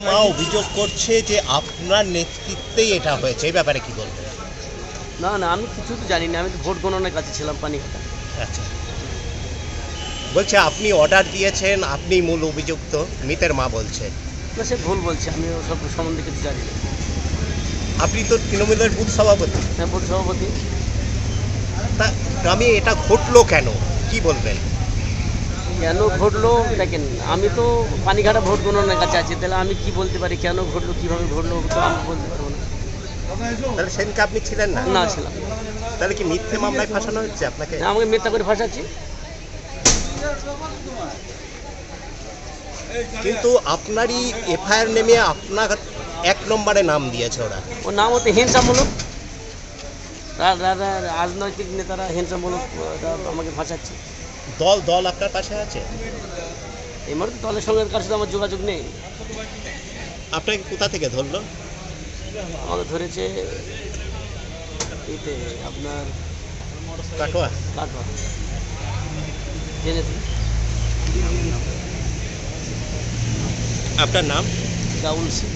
মা অভিযোগ করছে যে আপনার নেতৃত্বেই এটা হয়েছে। এই ব্যাপারে কি বলবেন? না না আমি কিছু তো জানি না। আমি তো ভোট গণনার কাছে ছিলাম পানিঘাটা আচ্ছা। বলছে আপনি অর্ডার দিয়েছেন আপনি মূল অভিযুক্ত। মিতের মা বলছে। না সে ভুল বলছে। আমি সব সম্বন্ধে কিছু জানি না। আপনি তো তৃণমূলের বুথ সভাপতি। হ্যাঁ ভোট সভাপতি। তা গ্রামে এটা ঘটলো কেন? কি বলবেন? কেন ঘটলো? দেখেন আমি তো পানিঘাটা ভোট গণনার কাছে আছি তাহলে আমি কি বলতে পারি? কেন ঘটলো? কীভাবে ঘটলো? তো আমি বলতে পারব না। তাহলে সেদিনকে আপনি ছিলেন না? না ছিলাম তাহলে কি মিথ্যে মামলায় ফাঁসানো হচ্ছে আপনাকে? আমাকে মিথ্যা করে ফাঁসাচ্ছি। কিন্তু আপনারই এফআইআর নেমে আপনার এক নম্বরে নাম দিয়েছে ওরা। ওর নাম হচ্ছে হিংসামূলক রাজনৈতিক নেতারা হিংসামূলক আমাকে ফাঁসাচ্ছে। দল দল আপনার পাশে আছে? এই মুহূর্তে দলের সঙ্গে কার সাথে আমার যোগাযোগ নেই। আপনাকে কোথা থেকে ধরলো? আমাকে ধরেছে এতে আপনার কাটোয়া। কাটোয়া। জেনেছি। আপনার নাম? গাউল সিং।